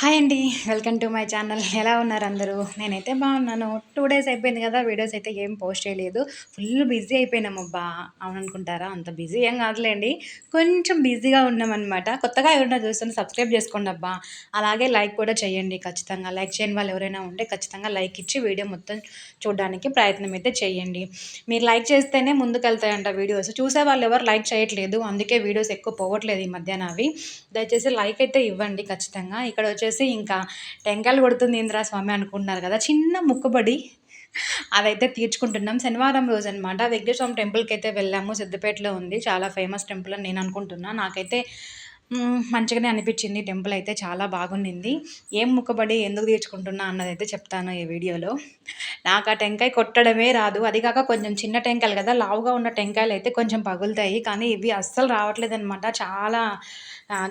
Hi అండి welcome to my channel. ఎలా ఉన్నారు అందరూ? నేనైతే బాగున్నాను. టూ డేస్ అయిపోయింది కదా వీడియోస్ అయితే ఏం పోస్ట్ చేయలేదు. ఫుల్ బిజీ అయిపోయినాము బా. అవుననుకుంటారా? అంత బిజీ ఏం కాదులేండి. కొంచెం బిజీగా ఉన్నామన్నమాట. కొత్తగా ఎవరైనా చూస్తున్న సబ్స్క్రైబ్ చేసుకోండి అబ్బా. అలాగే లైక్ కూడా చేయండి ఖచ్చితంగా. లైక్ చేయని వాళ్ళు ఎవరైనా ఉంటే ఖచ్చితంగా లైక్ ఇచ్చి వీడియో మొత్తం చూడడానికి ప్రయత్నం అయితే చేయండి. మీరు లైక్ చేస్తేనే ముందుకెళ్తాయంట వీడియోస్. చూసే వాళ్ళు ఎవరు లైక్ చేయట్లేదు. అందుకే వీడియోస్ ఎక్కువ పోవట్లేదు ఈ మధ్యాహ్నం అవి. దయచేసి లైక్ అయితే ఇవ్వండి ఖచ్చితంగా. ఇక్కడ వచ్చేసి ఇంకా టెంకాయలు కొడుతుంది ఇంద్రా స్వామి అనుకుంటున్నారు కదా. చిన్న ముక్కుబడి అదైతే తీర్చుకుంటున్నాం. శనివారం రోజు అనమాట వెంకటేశ్వర స్వామి టెంపుల్కి అయితే వెళ్ళాము. సిద్దిపేటలో ఉంది. చాలా ఫేమస్ టెంపుల్ అని నేను అనుకుంటున్నా. నాకైతే మంచిగానే అనిపించింది. టెంపుల్ అయితే చాలా బాగుండింది. ఏం ముక్కబడి ఎందుకు తీర్చుకుంటున్నా అన్నది అయితే చెప్తాను ఈ వీడియోలో. నాకు ఆ టెంకాయ కొట్టడమే రాదు. అది కాక కొంచెం చిన్న టెంకాయలు కదా. లావుగా ఉన్న టెంకాయలు అయితే కొంచెం పగులుతాయి. కానీ ఇవి అస్సలు రావట్లేదు అనమాట చాలా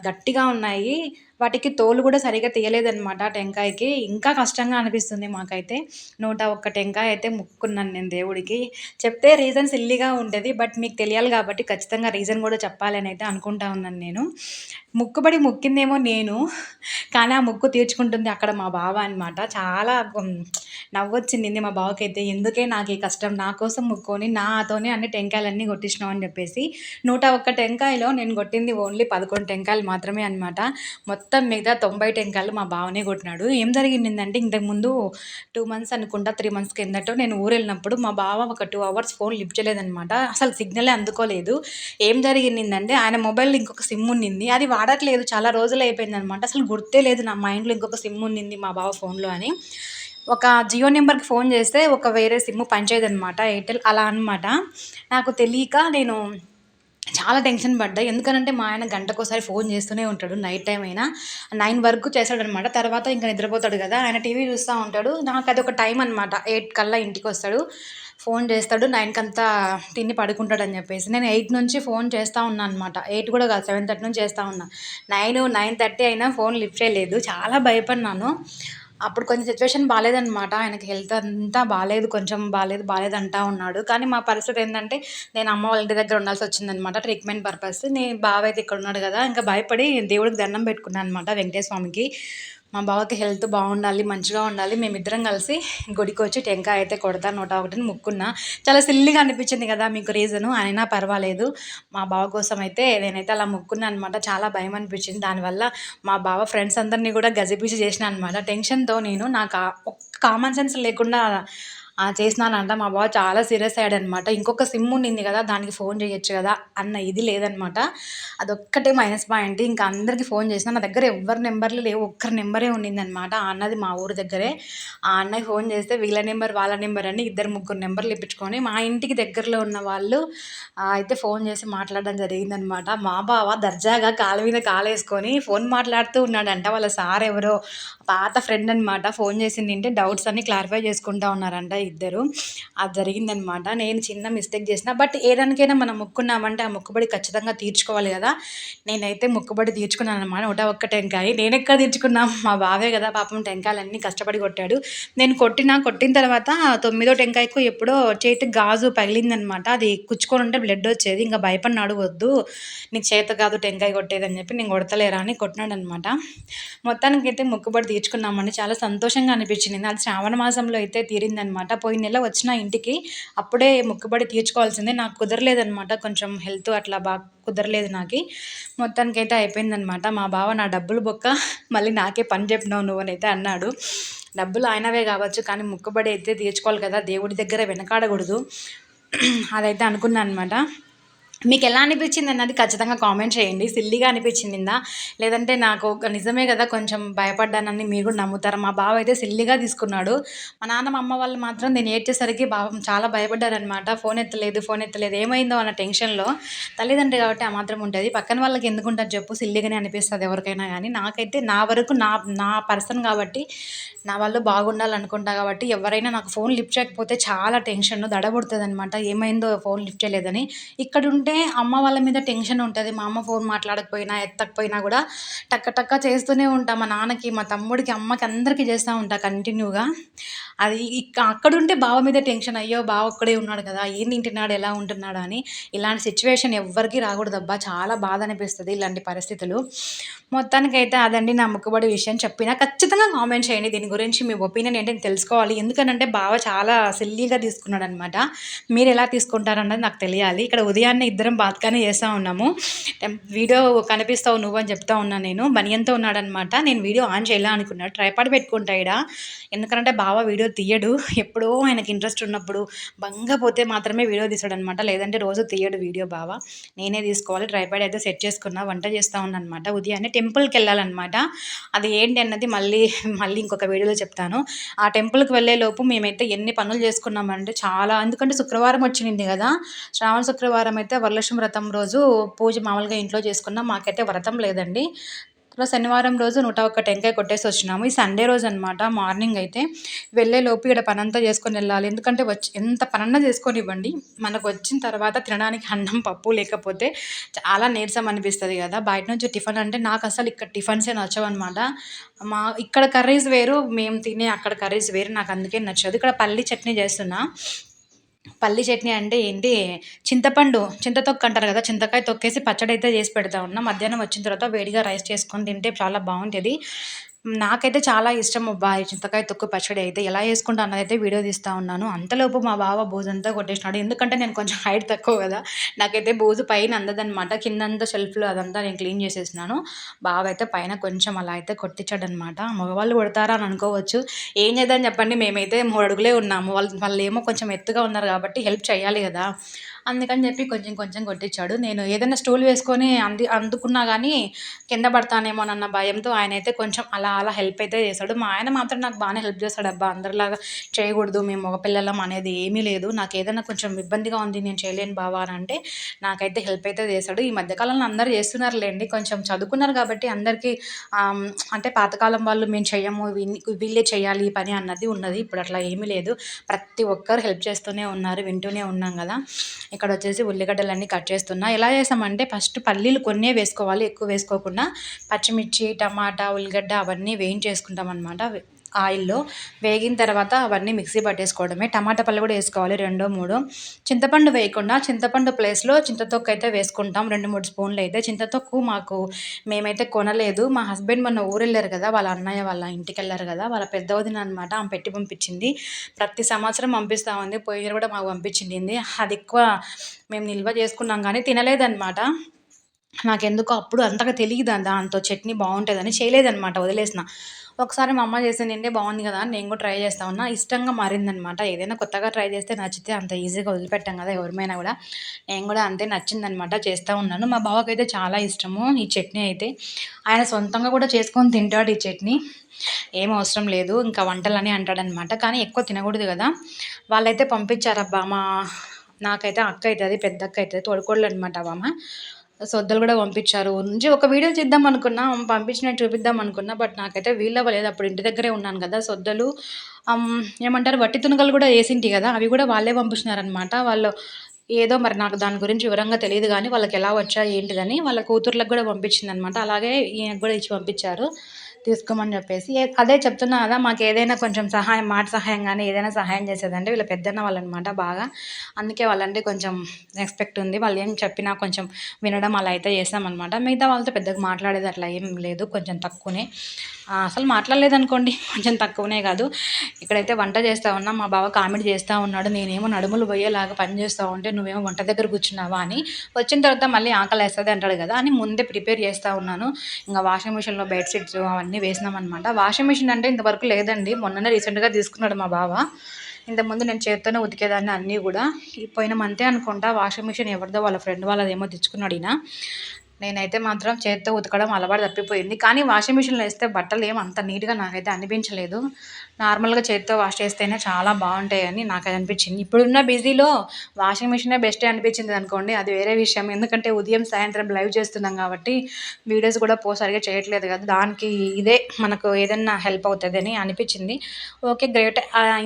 గట్టిగా ఉన్నాయి. వాటికి తోలు కూడా సరిగా తీయలేదనమాట టెంకాయకి. ఇంకా కష్టంగా అనిపిస్తుంది మాకైతే. నూట ఒక్క టెంకాయ అయితే ముక్కున్నాను నేను దేవుడికి. చెప్తే రీజన్ సిల్లీగా ఉండేది బట్ మీకు తెలియాలి కాబట్టి ఖచ్చితంగా రీజన్ కూడా చెప్పాలని అయితే అనుకుంటా ఉన్నాను నేను. ముక్కుబడి ముక్కిందేమో నేను కానీ ఆ ముక్కు తీర్చుకుంటుంది అక్కడ మా బావ అనమాట చాలా నవ్వొచ్చింది మా బావకైతే. ఎందుకే నాకు ఈ కష్టం? నా కోసం ముక్కొని నాతోనే అన్ని టెంకాయలన్నీ కొట్టించినావు అని చెప్పేసి. నూట ఒక్క టెంకాయలో నేను కొట్టింది ఓన్లీ పదకొండు టెంకాయలు మాత్రమే అనమాట మొత్తం మిగతా తొంభై టెంకాయలు మా బావనే కొట్టినాడు. ఏం జరిగిందంటే ఇంతకుముందు టూ మంత్స్ అనుకుంటా త్రీ మంత్స్ కిందట నేను ఊరు వెళ్ళినప్పుడు మా బావ ఒక టూ అవర్స్ ఫోన్ లిఫ్ట్ చేయలేదనమాట అసలు సిగ్నలే అందుకోలేదు. ఏం జరిగిందంటే ఆయన మొబైల్ ఇంకొక సిమ్ ఉన్నింది. అది వాడట్లేదు. చాలా రోజులు అయిపోయిందనమాట అసలు గుర్తే లేదు నా మైండ్లో ఇంకొక సిమ్ ఉన్నింది మా బావ ఫోన్లో అని. ఒక జియో నెంబర్కి ఫోన్ చేస్తే ఒక వేరే సిమ్ పనిచేయదనమాట ఎయిర్టెల్ అలా అనమాట నాకు తెలియక నేను చాలా టెన్షన్ పడ్డా. ఎందుకనంటే మా ఆయన గంటకోసారి ఫోన్ చేస్తూనే ఉంటాడు నైట్ టైం అయినా. నైన్ వరకు చేస్తాడనమాట తర్వాత ఇంకా నిద్రపోతాడు కదా. ఆయన టీవీ చూస్తూ ఉంటాడు. నాకు అది ఒక టైం అనమాట ఎయిట్ కల్లా ఇంటికి వస్తాడు. ఫోన్ చేస్తాడు. నైన్కి అంతా తిని పడుకుంటాడని చెప్పేసి. నేను ఎయిట్ నుంచి ఫోన్ చేస్తూ ఉన్నాను అనమాట ఎయిట్ కూడా కాదు సెవెన్ థర్టీ నుంచి చేస్తూ ఉన్నా. నైన్ నైన్ థర్టీ అయినా ఫోన్ లిఫ్ట్ చేయలేదు చాలా భయపడినాను అప్పుడు కొంచెం సిచ్యువేషన్ బాగాలేదనమాట ఆయనకి హెల్త్ అంతా బాగాలేదు కొంచెం బాగాలేదు బాగాలేదు అంటా ఉన్నాడు. కానీ మా పరిస్థితి ఏంటంటే నేను అమ్మ వాళ్ళ ఇంటి దగ్గర ఉండాల్సి వచ్చిందనమాట ట్రీట్మెంట్ పర్పస్ నేను బావ అయితే ఇక్కడ ఉన్నాడు కదా ఇంకా భయపడి దేవుడికి దండం పెట్టుకున్నాను అనమాట వెంకటేశ్వర స్వామికి. మా బావకి హెల్త్ బాగుండాలి మంచిగా ఉండాలి. మేమిద్దరం కలిసి గుడికి వచ్చి టెంకాయ అయితే కొడతా నూట ఒకటిని ముక్కున్నా. చాలా సిల్లిగా అనిపించింది కదా మీకు రీజను అయినా పర్వాలేదు. మా బావ కోసం అయితే నేనైతే అలా ముక్కున్నా అనమాట చాలా భయం అనిపించింది. దానివల్ల మా బావ ఫ్రెండ్స్ అందరినీ కూడా గజిబిజి చేసిన అనమాట టెన్షన్తో నేను నాకు ఒక్క కామన్ సెన్స్ లేకుండా చేసినానంట. మా బావ చాలా సీరియస్ అయ్యాడు అనమాట ఇంకొక సిమ్ ఉండింది కదా దానికి ఫోన్ చేయొచ్చు కదా అన్న ఇది లేదనమాట. అదొక్కటే మైనస్ పాయింట్. ఇంకా అందరికి ఫోన్ చేసిన నా దగ్గర ఎవరి నెంబర్లు లేవు. ఒక్కరి నెంబరే ఉండింది అనమాట ఆ అన్నది మా ఊరి దగ్గరే. ఆ అన్నయ్య ఫోన్ చేస్తే వీళ్ళ నెంబర్ వాళ్ళ నెంబర్ అని ఇద్దరు ముగ్గురు నెంబర్లు ఇప్పించుకొని మా ఇంటికి దగ్గరలో ఉన్న వాళ్ళు అయితే ఫోన్ చేసి మాట్లాడడం జరిగిందనమాట. మా బావ దర్జాగా కాలు మీద కాలేసుకొని ఫోన్ మాట్లాడుతూ ఉన్నాడంట. వాళ్ళ సార్ ఎవరో పాత ఫ్రెండ్ అనమాట ఫోన్ చేసింది అంటే డౌట్స్ అన్ని క్లారిఫై చేసుకుంటా ఉన్నారంట. ఇద్దరు. అది జరిగిందనమాట. నేను చిన్న మిస్టేక్ చేసిన. బట్ ఏదానికైనా మనం మొక్కున్నామంటే ఆ మొక్కుబడి ఖచ్చితంగా తీర్చుకోవాలి కదా. నేనైతే మొక్కుబడి తీర్చుకున్నాను అనమాట నూట ఒక్క టెంకాయ నేను ఎక్కడ తీర్చుకున్నా? మా బావే కదా. పాపం టెంకాయలన్నీ కష్టపడి కొట్టాడు. నేను కొట్టిన కొట్టిన తర్వాత తొమ్మిదో టెంకాయకు ఎప్పుడో చేతికి గాజు పగిలిందనమాట. అది కుచ్చుకొని ఉంటే బ్లడ్ వచ్చేది. ఇంకా భయపడినాడు వద్దు. నీకు చేత కాదు టెంకాయ కొట్టేది అని చెప్పి నేను కొడతలేరా అని కొట్టినాడు అనమాట మొత్తానికి అయితే మొక్కుబడి తీర్చుకున్నామని చాలా సంతోషంగా అనిపించింది. అది శ్రావణ మాసంలో అయితే తీరిందనమాట. పోయిన నెల వచ్చిన ఇంటికి అప్పుడే మొక్కుబడి తీర్చుకోవాల్సిందే. నాకు కుదరలేదనమాట కొంచెం హెల్త్ అట్లా బాగా కుదరలేదు నాకు. మొత్తానికి అయితే అయిపోయిందనమాట మా బావ నా డబ్బులు బొక్క మళ్ళీ నాకే పని చెప్పినావు నువ్వు అని అయితే అన్నాడు. డబ్బులు ఆయనవే కావచ్చు కానీ మొక్కుబడి అయితే తీర్చుకోవాలి కదా. దేవుడి దగ్గర వెనకాడకూడదు. అదైతే అనుకున్నాను అనమాట మీకు ఎలా అనిపించింది అన్నది ఖచ్చితంగా కామెంట్ చేయండి. సిల్లీగా అనిపించిందా లేదంటే నాకు ఒక నిజమే కదా కొంచెం భయపడ్డానని మీరు కూడా నమ్ముతారు? మా బావ అయితే సిల్లీగా తీసుకున్నాడు. మా నాన్న మా అమ్మ వాళ్ళు మాత్రం నేను ఏడ్చేసరికి బావ చాలా భయపడ్డారనమాట ఫోన్ ఎత్తలేదు ఫోన్ ఎత్తలేదు. ఏమైందో అన్న టెన్షన్లో తల్లిదండ్రి కాబట్టి ఆ మాత్రం ఉంటుంది. పక్కన వాళ్ళకి ఎందుకు ఉంటుంది చెప్పు సిల్లీగానే అనిపిస్తుంది ఎవరికైనా కానీ నాకైతే నా వరకు నా నా పర్సన్ కాబట్టి నా వాళ్ళు బాగుండాలనుకుంటా కాబట్టి ఎవరైనా నాకు ఫోన్ లిఫ్ట్ చేయకపోతే చాలా టెన్షన్ దడబడుతుంది అనమాట ఏమైందో ఫోన్ లిఫ్ట్ చేయలేదని. ఇక్కడ ఎందుకంటే అమ్మ వాళ్ళ మీద టెన్షన్ ఉంటుంది. మా అమ్మ ఫోన్ మాట్లాడకపోయినా ఎత్తకపోయినా కూడా టక్క టక్క చేస్తూనే ఉంటా. మా నాన్నకి మా తమ్ముడికి అమ్మకి అందరికీ చేస్తూ ఉంటా కంటిన్యూగా. అది ఇక అక్కడుంటే బావ మీద టెన్షన్ అయ్యో బావ ఒక్కడే ఉన్నాడు కదా ఏం తింటున్నాడు ఎలా ఉంటున్నాడు అని ఇలాంటి సిచ్యువేషన్ ఎవ్వరికీ రాకూడదబ్బా చాలా బాధ అనిపిస్తుంది ఇలాంటి పరిస్థితులు. మొత్తానికైతే అదండి నా మొక్కుబడి విషయం చెప్పిన. ఖచ్చితంగా కామెంట్ చేయండి. దీని గురించి మీ ఒపీనియన్ ఏంటని తెలుసుకోవాలి. ఎందుకనంటే బావ చాలా సిల్లీగా తీసుకున్నాడు అనమాట మీరు ఎలా తీసుకుంటారన్నది నాకు తెలియాలి. ఇక్కడ ఉదయాన్నే ఇద్దరం బాత్కానే చేస్తూ ఉన్నాము. వీడియో కనిపిస్తావు నువ్వు అని చెప్తా ఉన్నా నేను. బనియంతో ఉన్నాడనమాట. నేను వీడియో ఆన్ చేయాలనుకున్నాను ట్రైపాడ్ పెట్టుకుంటాయిడా ఎందుకంటే బావ వీడియో తీయడు. ఎప్పుడో ఆయనకి ఇంట్రెస్ట్ ఉన్నప్పుడు బంగా పోతే మాత్రమే వీడియో తీసాడు అనమాట లేదంటే రోజు తీయడు వీడియో బావ. నేనే తీసుకోవాలి ట్రైపాడ్ అయితే సెట్ చేసుకున్నా వంట చేస్తూ ఉన్నానమాట ఉదయాన్నే టెంపుల్కి వెళ్ళాలన్నమాట. అది ఏంటి అన్నది మళ్ళీ మళ్ళీ ఇంకొక వీడియోలో చెప్తాను. ఆ టెంపుల్కి వెళ్ళే లోపు మేమైతే ఎన్ని పనులు చేసుకున్నామంటే చాలా ఎందుకంటే శుక్రవారం వచ్చింది కదా. శ్రావణ శుక్రవారం అయితే వరలక్ష్మి వ్రతం రోజు పూజ మామూలుగా ఇంట్లో చేసుకున్నాం. మాకైతే వ్రతం లేదండి. శనివారం రోజు నూట ఒక్క టెంకాయ కొట్టేసి వచ్చినాము. ఈ సండే రోజు అనమాట మార్నింగ్ అయితే వెళ్ళే లోపు ఇక్కడ పనంతా చేసుకొని వెళ్ళాలి. ఎందుకంటే వచ్చి ఎంత పనన్నా చేసుకొని ఇవ్వండి. మనకు వచ్చిన తర్వాత తినడానికి అన్నం పప్పు లేకపోతే చాలా నీరసం అనిపిస్తుంది కదా. బయట నుంచి టిఫిన్ అంటే నాకు అసలు ఇక్కడ టిఫిన్సే నచ్చవన్నమాట మా ఇక్కడ కర్రీస్ వేరు మేము తినే అక్కడ కర్రీస్ వేరు. నాకు అందుకే నచ్చదు. ఇక్కడ పల్లి చట్నీ చేస్తున్నా. పల్లి చట్నీ అంటే ఏంటి? చింతపండు చింత తొక్క అంటారు కదా చింతకాయ తొక్కేసి పచ్చడి అయితే చేసి పెడతా ఉన్నా. మధ్యాహ్నం వచ్చిన తర్వాత వేడిగా రైస్ చేసుకొని తింటే చాలా బాగుంటుంది. నాకైతే చాలా ఇష్టం అబ్బా చింతకాయ తొక్కు పచ్చడి అయితే ఎలా చేసుకుంటా అన్నదైతే వీడియో తీస్తూ ఉన్నాను. అంతలోపు మా బావ బోజంతా కొట్టేసినాడు. ఎందుకంటే నేను కొంచెం హైట్ తక్కువ కదా నాకైతే బోజు పైన అందదనమాట కిందంతా షెల్ఫ్లో అదంతా నేను క్లీన్ చేసేసినాను. బావ అయితే పైన కొంచెం అలా అయితే కొట్టించాడు అనమాట మగవాళ్ళు కొడతారా అని అనుకోవచ్చు. ఏం చేద్దాం చెప్పండి మేమైతే మూడు అడుగులే ఉన్నాము. వాళ్ళు వాళ్ళు ఏమో కొంచెం ఎత్తుగా ఉన్నారు కాబట్టి హెల్ప్ చేయాలి కదా. అందుకని చెప్పి కొంచెం కొంచెం కొట్టించాడు. నేను ఏదైనా స్టూల్ వేసుకొని అంది అందుకున్నా కానీ కింద పడతానేమోనన్న భయంతో ఆయన అయితే కొంచెం అలా అలా హెల్ప్ అయితే చేశాడు. మా ఆయన మాత్రం నాకు బాగానే హెల్ప్ చేస్తాడు అబ్బా. అందరిలాగా చేయకూడదు మేము మగపిల్లలం అనేది ఏమీ లేదు. నాకు ఏదైనా కొంచెం ఇబ్బందిగా ఉంది నేను చేయలేను బావా అని అంటే నాకైతే హెల్ప్ అయితే చేశాడు. ఈ మధ్యకాలంలో అందరూ చేస్తున్నారులేండి. కొంచెం చదువుకున్నారు కాబట్టి అందరికీ అంటే పాతకాలం వాళ్ళు మేము చేయము వీళ్ళే చేయాలి ఈ పని అన్నది ఉన్నది. ఇప్పుడు అట్లా ఏమీ లేదు. ప్రతి ఒక్కరు హెల్ప్ చేస్తూనే ఉన్నారు వింటూనే ఉన్నాం కదా. ఇక్కడ వచ్చేసి ఉల్లిగడ్డలన్నీ కట్ చేస్తున్నా. ఎలా చేసామంటే ఫస్ట్ పల్లీలు కొన్నే వేసుకోవాలి ఎక్కువ వేసుకోకుండా. పచ్చిమిర్చి టమాటా ఉల్లిగడ్డ అవన్నీ వేయించేసుకుంటాం అనమాట ఆయిల్లో వేగిన తర్వాత అవన్నీ మిక్సీ పట్టేసుకోవడమే. టమాటా పళ్ళు కూడా వేసుకోవాలి రెండో మూడు. చింతపండు వేయకుండా చింతపండు ప్లేస్లో చింతతొక్కు అయితే వేసుకుంటాం. రెండు మూడు స్పూన్లు అయితే. చింతతొక్కు మాకు మేమైతే కొనలేదు. మా హస్బెండ్ మొన్న ఊరు వెళ్ళారు కదా వాళ్ళ అన్నయ్య వాళ్ళ ఇంటికి వెళ్ళారు కదా వాళ్ళ పెద్ద వదిన అనమాట ఆమె పెట్టి పంపించింది. ప్రతి సంవత్సరం పంపిస్తూ ఉంది పోయిన కూడా మాకు పంపించింది. అది ఎక్కువ మేము నిల్వ చేసుకున్నాం కానీ తినలేదన్నమాట. నాకెందుకో అప్పుడు అంతగా తెలియదు దాంతో చట్నీ బాగుంటుందని చేయలేదనమాట వదిలేసిన. ఒకసారి మా అమ్మ చేసిందంటే నిండే బాగుంది కదా అని నేను కూడా ట్రై చేస్తా ఉన్నా. ఇష్టంగా మారిందనమాట ఏదైనా కొత్తగా ట్రై చేస్తే నచ్చితే అంత ఈజీగా వదిలిపెట్టాం కదా ఎవరిమైనా కూడా. నేను కూడా అంతే నచ్చిందనమాట చేస్తూ ఉన్నాను. మా బావకైతే అయితే చాలా ఇష్టము ఈ చట్నీ అయితే. ఆయన సొంతంగా కూడా చేసుకొని తింటాడు ఈ చట్నీ. ఏం అవసరం లేదు ఇంకా వంటలని అంటాడనమాట కానీ ఎక్కువ తినకూడదు కదా. వాళ్ళైతే పంపించారబ్బా మా నాకైతే అక్క అవుతుంది పెద్ద అక్క అవుతుంది తోడుకోళ్ళు అనమాట బామ్మ. సొద్దలు కూడా పంపించారు. నుంచి ఒక వీడియో చేద్దాం అనుకున్నా పంపించినట్టు చూపిద్దాం అనుకున్నా బట్ నాకైతే వీలవ్వలేదు అప్పుడు ఇంటి దగ్గరే ఉన్నాను కదా సొద్దలు ఏమంటారు వట్టి తునకలు కూడా వేసింటి కదా అవి కూడా వాళ్ళే పంపించినారనమాట వాళ్ళు ఏదో మరి నాకు దాని గురించి వివరంగా తెలియదు కానీ వాళ్ళకి ఎలా వచ్చా ఏంటిదని వాళ్ళ కూతుర్లకు కూడా పంపించింది అనమాట అలాగే ఈయనకు కూడా ఇచ్చి పంపించారు. తీసుకోమని చెప్పేసి అదే చెప్తున్నా కదా మాకు ఏదైనా కొంచెం సహాయం మాట సహాయం కానీ ఏదైనా సహాయం చేసేదంటే వీళ్ళ పెద్దన్న వాళ్ళు అనమాట బాగా. అందుకే వాళ్ళంటే కొంచెం ఎక్స్పెక్ట్ ఉంది. వాళ్ళు ఏం చెప్పినా కొంచెం వినడం అలా అయితే చేస్తామన్నమాట. మిగతా వాళ్ళతో పెద్దగా మాట్లాడేది అట్లా ఏం లేదు కొంచెం తక్కువనే. అసలు మాట్లాడలేదనుకోండి కొంచెం తక్కువనే కాదు. ఇక్కడైతే వంట చేస్తూ ఉన్నా మా బావ కామెడీ చేస్తూ ఉన్నాడు నేనేమో నడుములు పోయేలాగా పని చేస్తూ ఉంటే నువ్వేమో వంట దగ్గర కూర్చున్నావా అని. వచ్చిన తర్వాత మళ్ళీ ఆకలి వేస్తుంది అంటాడు కదా అని ముందే ప్రిపేర్ చేస్తూ ఉన్నాను. ఇంకా వాషింగ్ మిషన్లో బెడ్షీట్స్ అవన్నీ వేసినామన్నమాట వాషింగ్ మిషన్ అంటే ఇంతవరకు లేదండి. మొన్ననే రీసెంట్గా తీసుకున్నాడు మా బావ. ఇంతకుముందు నేను చేత్తోనే ఉతికేదాన్ని అన్నీ కూడా. పోయిన మంతే అనుకుంటా వాషింగ్ మిషన్ ఎవరిదో వాళ్ళ ఫ్రెండ్ వాళ్ళదేమో తెచ్చుకున్నాడు ఈయన. నేనైతే మాత్రం చేత్తో ఉతకడం అలవాటు తప్పిపోయింది. కానీ వాషింగ్ మిషన్లో వేస్తే బట్టలు ఏం అంత నీట్గా నాకైతే అనిపించలేదు. నార్మల్గా చేతితో వాష్ చేస్తేనే చాలా బాగుంటాయని నాకు అనిపించింది. ఇప్పుడున్న బిజీలో వాషింగ్ మిషనే బెస్ట్ అనిపించింది అనుకోండి. అది వేరే విషయం. ఎందుకంటే ఉదయం సాయంత్రం లైవ్ చేస్తున్నాం కాబట్టి వీడియోస్ కూడా పో సరిగా చేయట్లేదు కదా. దానికి ఇదే మనకు ఏదైనా హెల్ప్ అవుతుంది అనిపించింది. Okay great.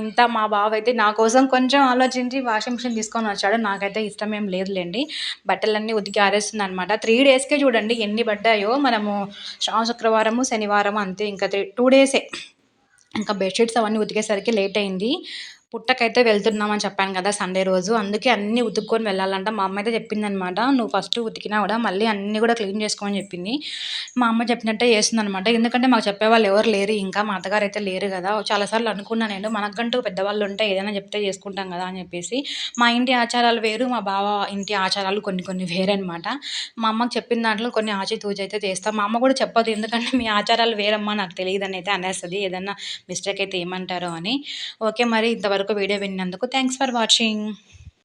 ఇంత మా బావ అయితే నా కోసం కొంచెం ఆలోచించి వాషింగ్ మిషన్ తీసుకొని వచ్చాడు. నాకైతే ఇష్టం ఏం లేదులేండి. బట్టలన్నీ ఉతికి ఆరేస్తుంది అనమాట త్రీ డేస్కే చూడండి ఎన్ని పడ్డాయో. మనము శుక్రవారము శనివారం అంతే. ఇంకా త్రీ టూ డేసే. ఇంకా బెడ్షీట్స్ అవన్నీ ఉతికేసరికి లేట్ అయింది. పుట్టకైతే వెళ్తున్నామని చెప్పాను కదా సండే రోజు. అందుకే అన్నీ ఉతుక్కొని వెళ్ళాలంట. మా అమ్మ అయితే చెప్పిందనమాట నువ్వు ఫస్ట్ ఉతికినా కూడా మళ్ళీ అన్నీ కూడా క్లీన్ చేసుకోమని చెప్పింది. మా అమ్మ చెప్పినట్టే చేస్తుంది అనమాట ఎందుకంటే మాకు చెప్పేవాళ్ళు ఎవరు లేరు ఇంకా మా అత్తగారు అయితే లేరు కదా. చాలాసార్లు అనుకున్నాను నేను మనకంటూ పెద్దవాళ్ళు ఉంటే ఏదైనా చెప్తే చేసుకుంటాం కదా అని చెప్పేసి. మా ఇంటి ఆచారాలు వేరు మా బావ ఇంటి ఆచారాలు కొన్ని కొన్ని వేరే అనమాట మా అమ్మకి చెప్పిన దాంట్లో కొన్ని ఆచితూచి అయితే చేస్తాం. మా అమ్మ కూడా చెప్పదు ఎందుకంటే మీ ఆచారాలు వేరమ్మా నాకు తెలియదు అని అయితే అనేస్తుంది. ఏదన్నా మిస్టేక్ అయితే ఏమంటారో అని. ఓకే మరి ఇంతవరకు వీడియో విన్నందుకు థ్యాంక్స్ ఫర్ వాచింగ్